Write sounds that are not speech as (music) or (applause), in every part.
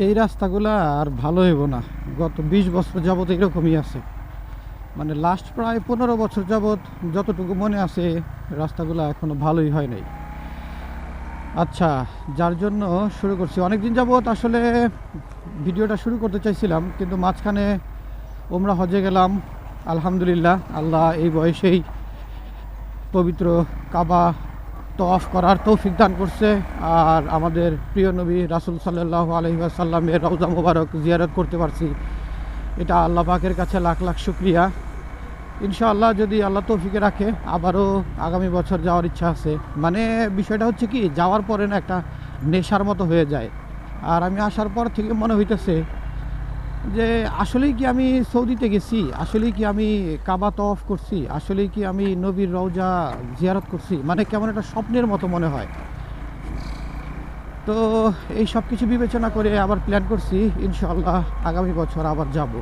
এই রাস্তাগুলো আর ভালো হইব না। গত বিশ বছর যাবত এরকমই আছে। মানে লাস্ট প্রায় পনেরো বছর যাবত যতটুকু মনে আছে, রাস্তাগুলো এখনও ভালোই হয় নাই। আচ্ছা যার জন্য শুরু করছি। অনেক দিন যাবত আসলে ভিডিওটা শুরু করতে চাইছিলাম, কিন্তু মাঝখানে ওমরা হজে গেলাম। আলহামদুলিল্লাহ, আল্লাহ এই বয়সেই পবিত্র কাবা তফ করার তৌফিক দান করছে। আর আমাদের প্রিয় নবী রাসুল সাল্লাহ আলহিহাসাল্লামের রওজা মোবারক জিয়ারত করতে পারছি। এটা আল্লাহ পাকের কাছে লাখ লাখ শুক্রিয়া। ইনশাআল্লাহ যদি আল্লাহ তৌফিকে রাখে, আবারও আগামী বছর যাওয়ার ইচ্ছা আছে। মানে বিষয়টা হচ্ছে কি, যাওয়ার পরে না একটা নেশার মতো হয়ে যায়। আর আমি আসার পর থেকে মনে হইতেছে যে আসলেই কি আমি সৌদিতে গেছি? আসলেই কি আমি কাবা তফ করছি? আসলেই কি আমি নবীর রওজা জিয়ারত করছি? মানে কেমন একটা স্বপ্নের মতো মনে হয়। তো এই সব কিছু বিবেচনা করে আবার প্ল্যান করছি ইনশাল্লাহ আগামী বছর আবার যাব।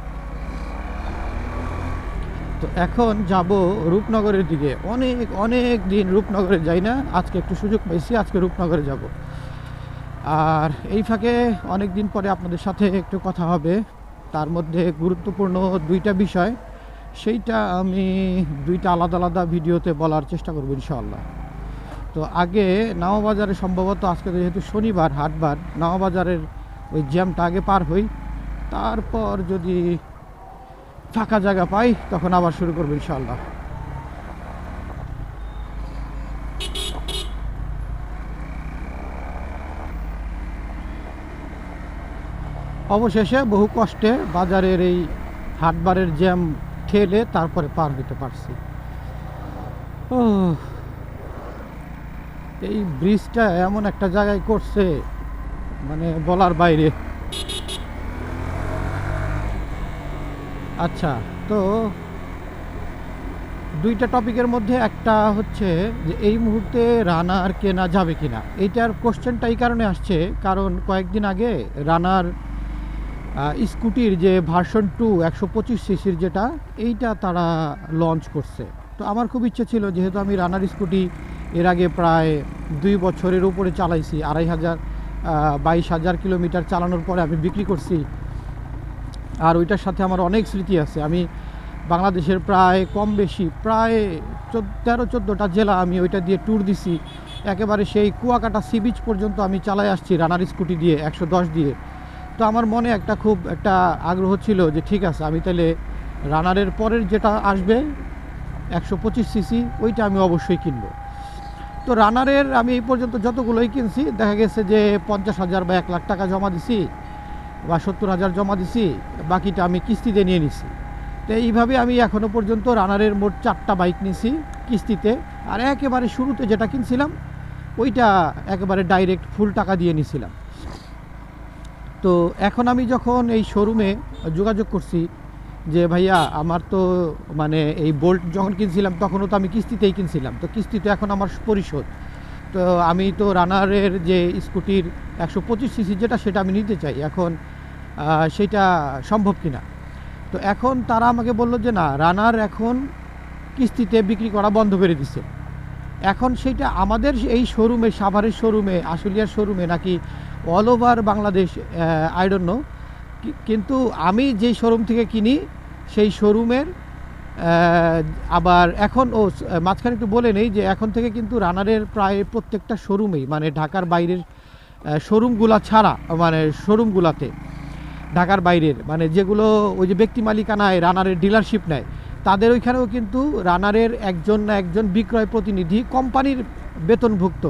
তো এখন যাব রূপনগরের দিকে। অনেক অনেক দিন রূপনগরে যাই না। আজকে একটু সুযোগ পাইছি, আজকে রূপনগরে যাব। আর এই ফাঁকে অনেক দিন পরে আপনাদের সাথে একটু কথা হবে। তার মধ্যে গুরুত্বপূর্ণ দুইটা বিষয়। সেইটা আমি দুইটা আলাদা আলাদা ভিডিওতে বলার চেষ্টা করব ইনশাল্লাহ তো আগে নাওবাজারে সম্ভবত আজকে যেহেতু শনিবার, হাটবার নাওবাজারের ওই জ্যামটা আগে পার হই। তারপর যদি ফাঁকা জায়গা পাই, তখন আবার শুরু করব ইনশাআল্লাহ। অবশেষে বহু কষ্টে বাজারের এই হাটবারের জ্যাম ঠেলে তারপরে পার হতে পারছি। ও এই ব্রিজটা এমন একটা জায়গায় করছে মানে বলার বাইরে। আচ্ছা তো দুইটা টপিকের মধ্যে একটা হচ্ছে যে এই মুহূর্তে রানার কেনা যাবে কিনা। এইটার কোশ্চেনটা এই কারণে আসছে, কারণ কয়েকদিন আগে রানার স্কুটির যে ভার্সন টু একশো পঁচিশ সিসির যেটা, এইটা তারা লঞ্চ করছে। তো আমার খুব ইচ্ছে ছিল, যেহেতু আমি রানার স্কুটি এর আগে প্রায় দুই বছরের উপরে চালাইছি, আড়াই হাজার বাইশ হাজার কিলোমিটার চালানোর পরে আমি বিক্রি করছি। আর ওইটার সাথে আমার অনেক স্মৃতি আছে। আমি বাংলাদেশের প্রায় কম বেশি, প্রায় চোদ্দ, তেরো, চোদ্দোটা জেলা আমি ওইটা দিয়ে ট্যুর দিছি। একেবারে সেই কুয়াকাটা সি বিচ পর্যন্ত আমি চালাই আসছি রানার স্কুটি দিয়ে, একশো দশ দিয়ে। তো আমার মনে একটা খুব একটা আগ্রহ ছিল যে ঠিক আছে, আমি তাহলে রানারের পরের যেটা আসবে, একশো পঁচিশ সিসি, ওইটা আমি অবশ্যই কিনব। তো রানারের আমি এই পর্যন্ত যতগুলোই কিনছি, দেখা গেছে যে পঞ্চাশ হাজার বা এক লাখ টাকা জমা দিছি বা সত্তর হাজার জমা দিছি, বাকিটা আমি কিস্তিতে নিয়ে নিছি। তো এইভাবে আমি এখনও পর্যন্ত রানারের মোট চারটা বাইক নিছি কিস্তিতে, আর একেবারে শুরুতে যেটা কিনছিলাম, ওইটা একেবারে ডাইরেক্ট ফুল টাকা দিয়ে নিছিলাম। তো এখন আমি যখন এই শোরুমে যোগাযোগ করছি যে, ভাইয়া, আমার তো মানে এই বোল্ট যখন কিনছিলাম, তখনও তো আমি কিস্তিতেই কিনছিলাম। তো কিস্তিতে এখন আমার পরিশোধ। তো আমি তো রানারের যে স্কুটির একশো পঁচিশ সিসি যেটা, সেটা আমি নিতে চাই। এখন সেটা সম্ভব কিনা? তো এখন তারা আমাকে বলল যে, না রানার এখন কিস্তিতে বিক্রি করা বন্ধ করে দিছে। এখন সেটা আমাদের এই শোরুমে সাভারের শোরুমে আশুলিয়ার শোরুমে নাকি অল ওভার বাংলাদেশ আইডন্য কিন্তু আমি যেই শোরুম থেকে কিনি, সেই শোরুমের আবার এখন, ও মাঝখানে একটু বলে নেই যে এখন থেকে কিন্তু রানারের প্রায় প্রত্যেকটা শোরুমেই মানে ঢাকার বাইরের শোরুমগুলা ছাড়া মানে শোরুমগুলাতে ঢাকার বাইরের মানে যেগুলো ওই যে ব্যক্তি মালিকানায় রানারের ডিলারশিপ নেয়, তাদের ওইখানেও কিন্তু রানারের একজন না একজন বিক্রয় প্রতিনিধি, কোম্পানির বেতনভুক্ত,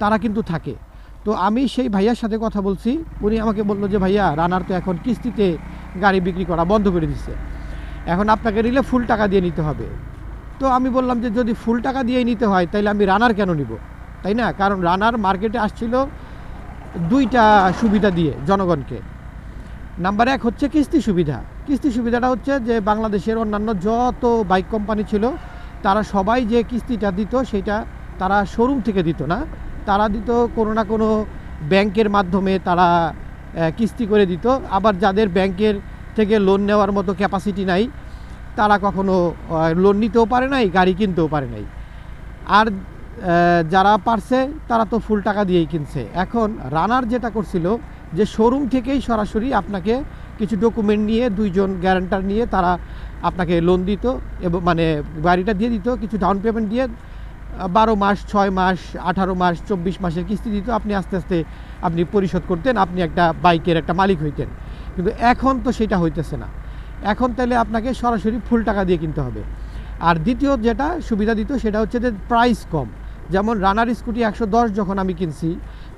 তারা কিন্তু থাকে। তো আমি সেই ভাইয়ার সাথে কথা বলছি। উনি আমাকে বলল যে, ভাইয়া, রানার তো এখন কিস্তিতে গাড়ি বিক্রি করা বন্ধ করে দিচ্ছে এখন আপনাকে নিলে ফুল টাকা দিয়ে নিতে হবে। তো আমি বললাম যে, যদি ফুল টাকা দিয়েই নিতে হয় তাহলে আমি রানার কেন নিব? তাই না? কারণ রানার মার্কেটে আসছিল দুইটা সুবিধা দিয়ে জনগণকে। নাম্বার এক হচ্ছে কিস্তি সুবিধা। কিস্তি সুবিধাটা হচ্ছে যে, বাংলাদেশের অন্যান্য যত বাইক কোম্পানি ছিল, তারা সবাই যে কিস্তিটা দিত, সেটা তারা শোরুম থেকে দিত না। তারা দিত, কোনো না কোনো ব্যাংকের মাধ্যমে তারা কিস্তি করে দিত। আবার যাদের ব্যাংকের থেকে লোন নেওয়ার মতো ক্যাপাসিটি নাই, তারা কখনো লোন নিতেও পারে নাই, গাড়ি কিনতেও পারে নাই। আর যারা পারছে, তারা তো ফুল টাকা দিয়েই কিনছে। এখন রানার যেটা করছিল যে শোরুম থেকেই সরাসরি আপনাকে কিছু ডকুমেন্ট নিয়ে, দুইজন গ্যারান্টার নিয়ে তারা আপনাকে লোন দিত এবং মানে গাড়িটা দিয়ে দিত, কিছু ডাউন পেমেন্ট দিয়ে বারো মাস, ছয় মাস, আঠারো মাস, চব্বিশ মাসের কিস্তি দিত আপনি আস্তে আস্তে আপনি পরিশোধ করতেন, আপনি একটা বাইকের একটা মালিক হইতেন। কিন্তু এখন তো সেটা হইতেছে না। এখন তাহলে আপনাকে সরাসরি ফুল টাকা দিয়ে কিনতে হবে। আর দ্বিতীয় যেটা সুবিধা দিত সেটা হচ্ছে যে প্রাইস কম। যেমন রানার স্কুটি একশো দশ যখন আমি কিনছি,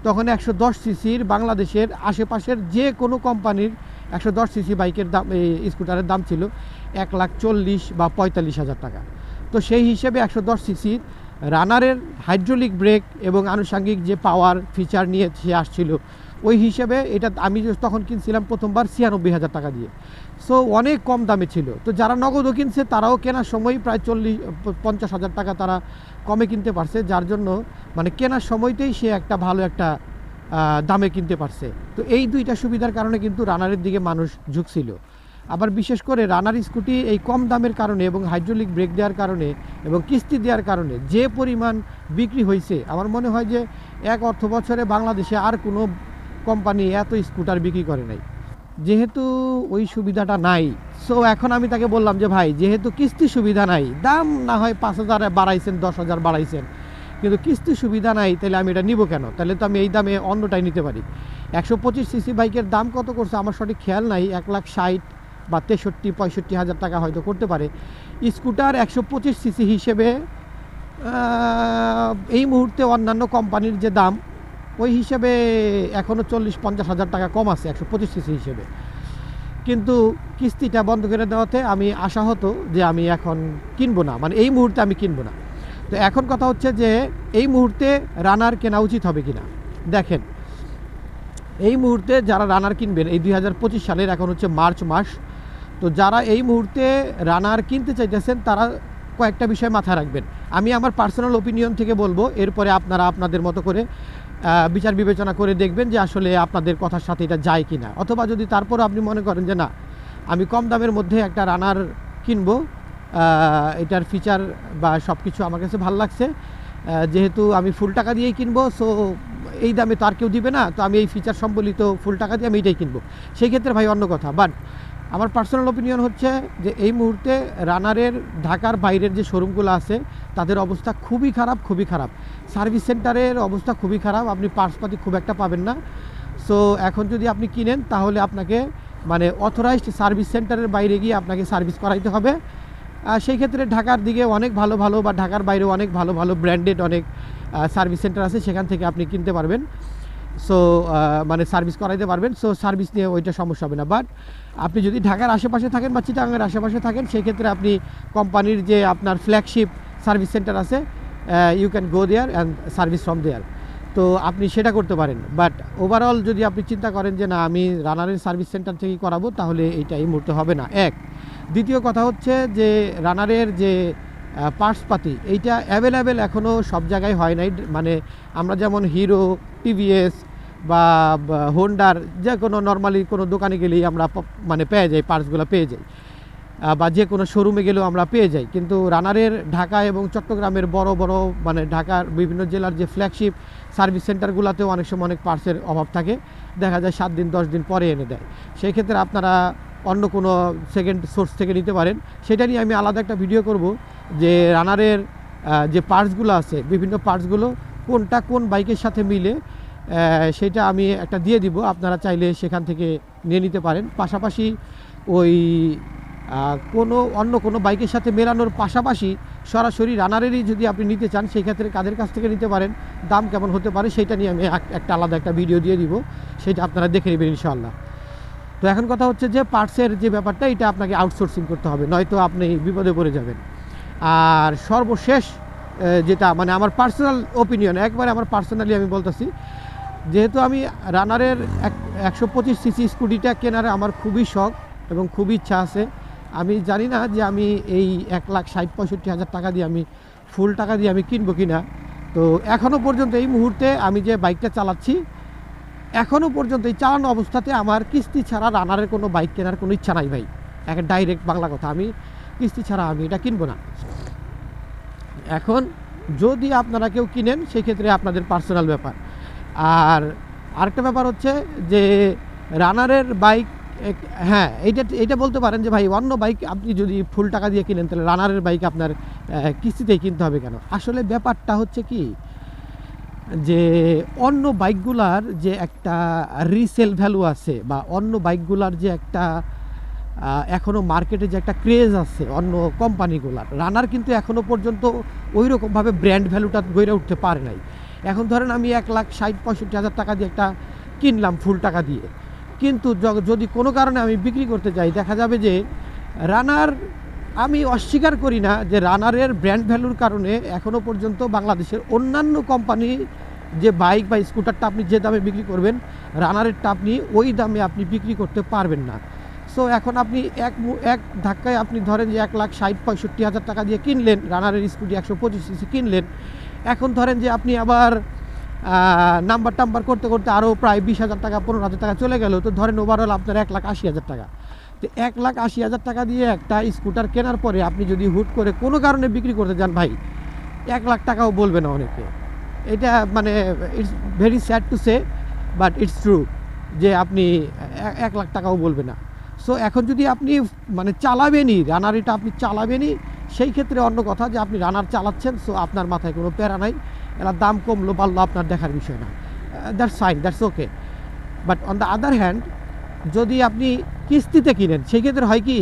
তখন একশো দশ সিসির বাংলাদেশের আশেপাশের যে কোনো কোম্পানির একশো দশ সিসি বাইকের দাম স্কুটারের দাম ছিল এক লাখ চল্লিশ বা পঁয়তাল্লিশ হাজার টাকা। তো সেই হিসেবে একশো দশ সিসির রানারের হাইড্রোলিক ব্রেক এবং আনুষঙ্গিক যে পাওয়ার ফিচার নিয়ে সে আসছিল, ওই হিসেবে এটা আমি তখন কিনছিলাম প্রথমবার ছিয়ানব্বই হাজার টাকা দিয়ে। সো অনেক কম দামে ছিল। তো যারা নগদও কিনছে, তারাও কেনার সময় প্রায় চল্লিশ, পঞ্চাশ হাজার টাকা তারা কমে কিনতে পারছে, যার জন্য মানে কেনার সময়তেই সে একটা ভালো একটা দামে কিনতে পারছে। তো এই দুইটা সুবিধার কারণে কিন্তু রানারের দিকে মানুষ ঝুঁকছিল। আবার বিশেষ করে রানার স্কুটি এই কম দামের কারণে এবং হাইড্রোলিক ব্রেক দেওয়ার কারণে এবং কিস্তি দেওয়ার কারণে যে পরিমাণ বিক্রি হয়েছে, আমার মনে হয় যে এক অর্থ বছরে বাংলাদেশে আর কোনো কোম্পানি এত স্কুটার বিক্রি করে নাই। যেহেতু ওই সুবিধাটা নাই সো এখন আমি তাকে বললাম যে, ভাই, যেহেতু কিস্তি সুবিধা নাই, দাম না হয় পাঁচ হাজার বাড়াইছেন, দশ হাজার বাড়াইছেন, কিন্তু কিস্তি সুবিধা নাই, তাহলে আমি এটা নিব কেন? তাহলে তো আমি এই দামে অন্যটাই নিতে পারি। একশো পঁচিশ সিসি বাইকের দাম কত করছে, আমার সঠিক খেয়াল নাই, এক লাখ ষাট বা তেষট্টি, পঁয়ষট্টি হাজার টাকা হয়তো করতে পারে। স্কুটার একশো পঁচিশ সিসি হিসেবে এই মুহূর্তে অন্যান্য কোম্পানির যে দাম, ওই হিসেবে এখনও চল্লিশ, পঞ্চাশ হাজার টাকা কম আছে, একশো পঁচিশ সিসি হিসেবে। কিন্তু কিস্তিটা বন্ধ করে দেওয়াতে আমি আশা হতো যে আমি এখন কিনবো না মানে এই মুহূর্তে আমি কিনবো না। তো এখন কথা হচ্ছে যে, এই মুহূর্তে রানার কেনা উচিত হবে কিনা? দেখেন, এই মুহূর্তে যারা রানার কিনবেন, এই দু হাজার পঁচিশ সালের এখন হচ্ছে মার্চ মাস তো যারা এই মুহূর্তে রানার কিনতে চাইতেছেন, তারা কয়েকটা বিষয় মাথায় রাখবেন। আমি আমার পার্সোনাল ওপিনিয়ন থেকে বলব, এরপরে আপনারা আপনাদের মতো করে বিচার বিবেচনা করে দেখবেন যে আসলে আপনাদের কথার সাথে এটা যায় কি না অথবা যদি তারপর আপনি মনে করেন যে না, আমি কম দামের মধ্যে একটা রানার কিনবো এটার ফিচার বা সব কিছু আমার কাছে ভালো লাগছে যেহেতু আমি ফুল টাকা দিয়েই কিনবো সো এই দামে তো আর কেউ দিবে না, তো আমি এই ফিচার সম্বলিত ফুল টাকা দিয়ে আমি এটাই কিনবো। সেই ক্ষেত্রে ভাই অন্য কথা বাট আমার পার্সোনাল ওপিনিয়ন হচ্ছে যে এই মুহূর্তে রানারের ঢাকার বাইরের যে শোরুমগুলো আছে, তাদের অবস্থা খুবই খারাপ খুবই খারাপ। সার্ভিস সেন্টারের অবস্থা খুবই খারাপ, আপনি পার্সপাতি খুব একটা পাবেন না। সো এখন যদি আপনি কিনেন, তাহলে আপনাকে মানে অথরাইজড সার্ভিস সেন্টারের বাইরে গিয়ে আপনাকে সার্ভিস করাইতে হবে। আর সেই ক্ষেত্রে ঢাকার দিকে অনেক ভালো ভালো বা ঢাকার বাইরে অনেক ভালো ভালো ব্র্যান্ডেড অনেক সার্ভিস সেন্টার আছে, সেখান থেকে আপনি কিনতে পারবেন। সো মানে সার্ভিস করাইতে পারবেন। সো সার্ভিস নিয়ে ওইটা সমস্যা হবে না। বাট আপনি যদি ঢাকার আশেপাশে থাকেন বা চিটাগাংয়ের আশেপাশে থাকেন, সেক্ষেত্রে আপনি কোম্পানির যে আপনার ফ্ল্যাগশিপ সার্ভিস সেন্টার আছে you can go there and service from there তো আপনি সেটা করতে পারেন। বাট ওভারঅল যদি আপনি চিন্তা করেন যে, না, আমি রানারের সার্ভিস সেন্টার থেকেই করাবো, তাহলে এইটা এই মুহূর্তে হবে না। এক, দ্বিতীয় কথা হচ্ছে যে রানারের যে পার্টসপাতি এইটা অ্যাভেলেবেল এখনও সব জায়গায় হয় নাই। মানে আমরা যেমন হিরো টিভিএস বা হোন্ডার যে কোনো নর্মালি কোনো দোকানে গেলেই আমরা মানে পেয়ে যাই পার্টসগুলো পেয়ে যাই। বা যে কোনো শোরুমে গেলেও আমরা পেয়ে যাই। কিন্তু রানারের ঢাকা এবং চট্টগ্রামের বড় বড় মানে ঢাকার বিভিন্ন জেলার যে ফ্ল্যাগশিপ সার্ভিস সেন্টারগুলোতেও অনেক সময় অনেক পার্টসের অভাব থাকে। দেখা যায় সাত দিন, দশ দিন পরে এনে দেয়। সেই ক্ষেত্রে আপনারা অন্য কোনো সেকেন্ড সোর্স থেকে নিতে পারেন। সেটা নিয়ে আমি আলাদা একটা ভিডিও করব যে রানারের যে পার্টসগুলো আছে, বিভিন্ন পার্টসগুলো কোনটা কোন বাইকের সাথে মিলে সেটা আমি একটা দিয়ে দিব। আপনারা চাইলে সেখান থেকে নিয়ে নিতে পারেন। পাশাপাশি ওই কোনো, অন্য কোনো বাইকের সাথে মেলানোর পাশাপাশি সরাসরি রানারেরই যদি আপনি নিতে চান সেই ক্ষেত্রে কাদের কাছ থেকে নিতে পারেন, দাম কেমন হতে পারে সেটা নিয়ে আমি এক- একটা আলাদা একটা ভিডিও দিয়ে দিব। সেটা আপনারা দেখে নেবেন ইনশাআল্লাহ। তো এখন কথা হচ্ছে যে পার্টসের যে ব্যাপারটা, এটা আপনাকে আউটসোর্সিং করতে হবে, নয়তো আপনি বিপদে পড়ে যাবেন। আর সর্বশেষ যেটা মানে আমার পার্সোনাল ওপিনিয়ন একবারে আমার পার্সোনালি আমি বলতেছি যেহেতু আমি রানারের এক, একশো পঁচিশ সিসি স্কুটিটা কেনার আমার খুবই শখ এবং খুবই ইচ্ছা আছে। আমি জানি না যে আমি এই এক লাখ ষাট, পঁয়ষট্টি হাজার টাকা দিয়ে আমি ফুল টাকা দিয়ে আমি কিনবো কিনা। তো এখনও পর্যন্ত এই মুহূর্তে আমি যে বাইকটা চালাচ্ছি এখনও পর্যন্ত এই চালানো অবস্থাতে আমার কিস্তি ছাড়া রানারের কোনো বাইক কেনার কোনো ইচ্ছা নাই ভাই। এক ডাইরেক্ট বাংলা কথা, আমি কিস্তি ছাড়া আমি এটা কিনবো না। এখন যদি আপনারা কেউ কিনেন, সেক্ষেত্রে আপনাদের পার্সোনাল ব্যাপার। আর আরেকটা ব্যাপার হচ্ছে যে রানারের বাইক হ্যাঁ এইটা এইটা বলতে পারেন যে ভাই, অন্য বাইক আপনি যদি ফুল টাকা দিয়ে কিনেন, তাহলে রানারের বাইক আপনার কিস্তিতেই কিনতে হবে কেন? আসলে ব্যাপারটা হচ্ছে কি যে অন্য বাইকগুলার যে একটা রিসেল ভ্যালু আছে বা অন্য বাইকগুলার যে একটা এখনও মার্কেটে যে একটা ক্রেজ আছে অন্য কোম্পানিগুলার রানার কিন্তু এখনও পর্যন্ত ওই রকমভাবে ব্র্যান্ড ভ্যালুটা গড়ে উঠতে পারে নাই। এখন ধরেন আমি এক লাখ ষাট, পঁয়ষট্টি হাজার টাকা দিয়ে একটা কিনলাম ফুল টাকা দিয়ে। কিন্তু যদি কোনো কারণে আমি বিক্রি করতে যাই, দেখা যাবে যে রানার আমি অস্বীকার করি না যে রানারের ব্র্যান্ড ভ্যালুর কারণে এখনও পর্যন্ত বাংলাদেশের অন্যান্য কোম্পানি যে বাইক বা স্কুটারটা আপনি যে দামে বিক্রি করবেন, রানারেরটা আপনি ওই দামে আপনি বিক্রি করতে পারবেন না। সো এখন আপনি এক এক ধাক্কায় আপনি ধরেন যে এক লাখ ষাট, পঁয়ষট্টি হাজার টাকা দিয়ে কিনলেন, রানারের স্কুটি একশো পঁচিশ কিনলেন এখন ধরেন যে আপনি আবার নাম্বার টাম্বার করতে করতে আরও প্রায় বিশ হাজার টাকা, পনেরো হাজার টাকা চলে গেল, তো ধরেন ওভারঅল আপনার এক লাখ আশি হাজার টাকা। তো এক লাখ আশি হাজার টাকা দিয়ে একটা স্কুটার কেনার পরে আপনি যদি হুট করে কোনো কারণে বিক্রি করতে যান ভাই, এক লাখ টাকাও বলবে না অনেকে। এটা মানে it's very sad to say but it's true যে আপনি এক লাখ টাকাও বলবে না। সো এখন যদি আপনি মানে চালাবেনই রানারিটা আপনি চালাবেনই সেই ক্ষেত্রে অন্য কথা যে আপনি রানার চালাচ্ছেন সো আপনার মাথায় কোনো প্যারা নাই। এরা দাম কমলো বাড়লো আপনার দেখার বিষয় না। That's fine that's okay but on the other hand যদি আপনি কিস্তিতে কিনেন, সেই ক্ষেত্রে হয় কি,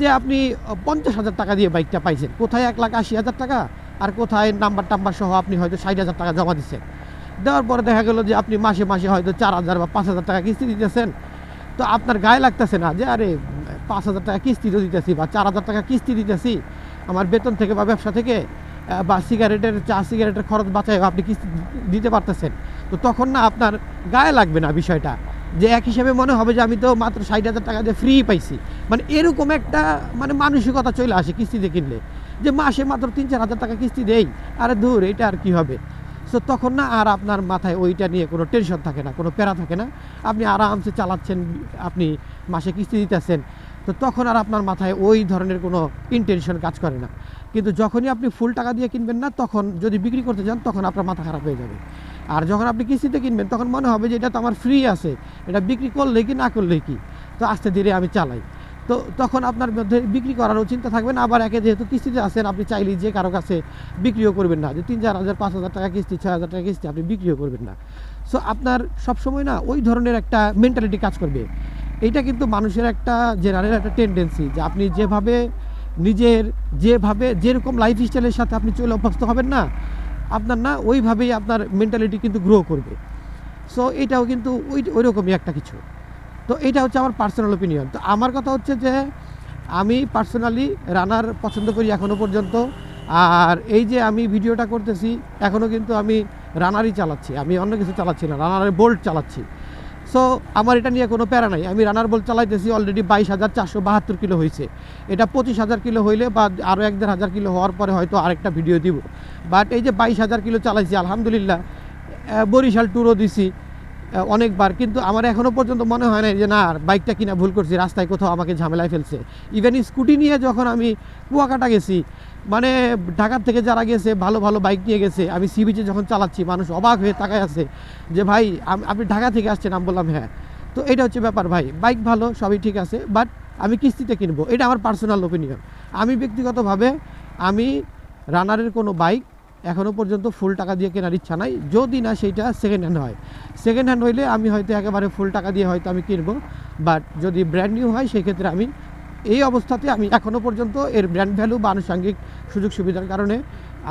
যে আপনি পঞ্চাশ হাজার টাকা দিয়ে বাইকটা পাইছেন, কোথায় এক লাখ আশি হাজার টাকা? আর কোথায় নাম্বার টাম্বার সহ আপনি হয়তো ষাট হাজার টাকা জমা দিচ্ছেন। দেওয়ার পরে দেখা গেলো যে আপনি মাসে মাসে হয়তো চার হাজার বা পাঁচ হাজার টাকা কিস্তি দিতেছেন। তো আপনার গায়ে লাগতেছে না যে, আরে পাঁচ হাজার টাকা কিস্তি তো দিতেছি বা চার হাজার টাকা কিস্তি দিতেছি। আমার বেতন থেকে বা ব্যবসা থেকে বা সিগারেটের চা, সিগারেটের খরচ বাঁচায় আপনি কিস্তি দিতে পারতেছেন। তো তখন না আপনার গায়ে লাগবে না বিষয়টা। যে এক হিসেবে মনে হবে যে আমি তো মাত্র ষাট হাজার টাকা দিয়ে ফ্রি পাইছি। মানে এরকম একটা মানে মানসিকতা চলে আসে কিস্তিতে কিনলে। যে মাসে মাত্র তিন চার হাজার টাকা কিস্তি দেই, আরে দূর এটা আর কি হবে? সো তখন না আর আপনার মাথায় ওইটা নিয়ে কোনো টেনশন থাকে না, কোনো প্যারা থাকে না। আপনি আরামসে চালাচ্ছেন, আপনি মাসে কিস্তি দিতেছেন। তো তখন আর আপনার মাথায় ওই ধরনের কোনো ইন্টেনশন কাজ করে না। কিন্তু যখনই আপনি ফুল টাকা দিয়ে কিনবেন না, তখন যদি বিক্রি করতে যান, তখন আপনার মাথা খারাপ হয়ে যাবে। আর যখন আপনি কিস্তিতে কিনবেন, তখন মনে হবে যে এটা তো আমার ফ্রি আছে। এটা বিক্রি করলে কি, না করলে কি? তো আস্তে ধীরে আমি চালাই। তো তখন আপনার মধ্যে বিক্রি করারও চিন্তা থাকবে না। আবার একে যেহেতু কিস্তিতে আছেন, আপনি চাইলেই যে কারও কাছে বিক্রিও করবেন না। যে তিন, চার হাজার, পাঁচ হাজার টাকা কিস্তি, ছয় হাজার টাকা কিস্তি, আপনি বিক্রিও করবেন না। সো আপনার সবসময় না ওই ধরনের একটা মেন্টালিটি কাজ করবে। এইটা কিন্তু মানুষের একটা জেনারেল একটা টেন্ডেন্সি যে আপনি যেভাবে নিজের, যেভাবে, যেরকম লাইফ স্টাইলের সাথে আপনি চলে অভ্যস্ত হবেন না, আপনার না ওইভাবেই আপনার মেন্টালিটি কিন্তু গ্রো করবে। সো এটাও কিন্তু ওই ওই রকমই একটা কিছু। তো এটা হচ্ছে আমার পার্সোনাল ওপিনিয়ন তো আমার কথা হচ্ছে যে আমি পার্সোনালি রানার পছন্দ করি এখনও পর্যন্ত। আর এই যে আমি ভিডিওটা করতেছি এখনও কিন্তু আমি রানারই চালাচ্ছি। আমি অন্য কিছু চালাচ্ছি না রানারের বোল্ট চালাচ্ছি। সো আমার এটা নিয়ে কোনো প্যারা নাই। আমি রানার বল চালাইতেছি অলরেডি বাইশ হাজার চারশো বাহাত্তর কিলো হয়েছে। এটা পঁচিশ হাজার কিলো হইলে বা আরও এক দেড় হাজার কিলো হওয়ার পরে হয়তো আরেকটা ভিডিও দিব। বাট এই যে বাইশ হাজার কিলো চালাইছি, আলহামদুলিল্লাহ বরিশাল ট্যুরও দিছি। অনেকবার, কিন্তু আমার এখনও পর্যন্ত মনে হয় না যে না বাইকটা কিনা ভুল করছি, রাস্তায় কোথাও আমাকে ঝামেলায় ফেলছে। ইভেন স্কুটি নিয়ে যখন আমি কুয়াকাটা গেছি মানে ঢাকার থেকে যারা গেছে, ভালো ভালো বাইক নিয়ে গেছে, আমি সি বিচে যখন চালাচ্ছি, মানুষ অবাক হয়ে তাকায় আছে যে, ভাই আপনি ঢাকা থেকে আসছেন? আমি বললাম হ্যাঁ। তো এটা হচ্ছে ব্যাপার, ভাই। বাইক ভালো, সবই ঠিক আছে বাট আমি কিস্তিতে কিনবো, এটা আমার পার্সোনাল ওপিনিয়ন আমি ব্যক্তিগতভাবে, আমি রানারের কোনো বাইক এখনও পর্যন্ত ফুল টাকা দিয়ে কেনার ইচ্ছা নাই। যদি না, সেইটা সেকেন্ড হ্যান্ড হয়। সেকেন্ড হ্যান্ড হইলে আমি হয়তো একেবারে ফুল টাকা দিয়ে হয়তো আমি কিনবো। বাট যদি ব্র্যান্ড নিউ হয় সেই ক্ষেত্রে আমি এই অবস্থাতে আমি এখনও পর্যন্ত এর ব্র্যান্ড ভ্যালু বা আনুষঙ্গিক সুযোগ সুবিধার কারণে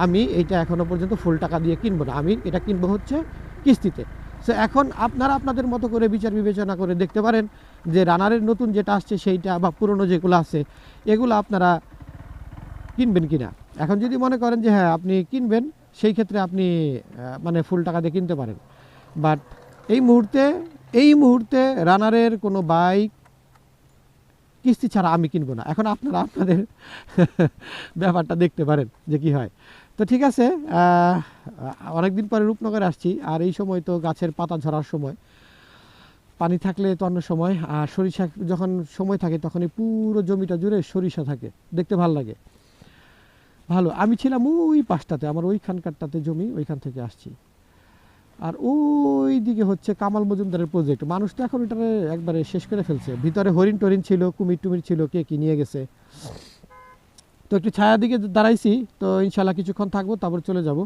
আমি এইটা এখনও পর্যন্ত ফুল টাকা দিয়ে কিনবো না। আমি এটা কিনবো হচ্ছে কিস্তিতে। সো এখন আপনারা আপনাদের মতো করে বিচার বিবেচনা করে দেখতে পারেন যে রানারের নতুন যেটা আসছে, সেইটা বা পুরনো যেগুলো আছে, এগুলো আপনারা কিনবেন কিনা? এখন যদি মনে করেন যে হ্যাঁ আপনি কিনবেন, সেই ক্ষেত্রে আপনি মানে ফুল টাকা দিয়ে কিনতে পারেন। বাট এই মুহূর্তে এই মুহূর্তে রানারের কোনো বাইক, কিস্তি ছাড়া আমি কিনবো না। এখন আপনারা আপনাদের (laughs) ব্যাপারটা দেখতে পারেন যে কি হয়। তো ঠিক আছে অনেকদিন পরে রূপনগরে আসছি, আর এই সময় তো গাছের পাতা ঝরার সময়। পানি থাকলে তো অন্য সময়, আর সরিষা যখন সময় থাকে, তখনই পুরো জমিটা জুড়ে সরিষা থাকে। দেখতে ভালো লাগে। ভালো, আমি ছিলাম ওই পাশটাতে, আমার ওইখানকারটাতে জমি, ওইখান থেকে আসছি। আর ওই দিকে হচ্ছে কামাল মজুমদারের প্রজেক্ট মানুষ তো এখন এটারে একবারে শেষ করে ফেলছে। ভিতরে হরিণ টরিন ছিল, কুমির টুমির ছিল, কে কি নিয়ে গেছে। তো একটু ছায়া দিকে দাঁড়াইছি, তো ইনশাল্লাহ কিছুক্ষণ থাকব, তারপর চলে যাব।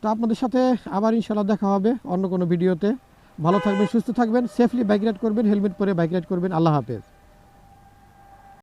তো আপনাদের সাথে আবার ইনশাল্লাহ দেখা হবে অন্য কোনো ভিডিওতে। ভালো থাকবেন, সুস্থ থাকবেন সেফলি বাইক রাইড করবেন হেলমেট পরে বাইক রাইড করবেন। আল্লাহ হাফেজ।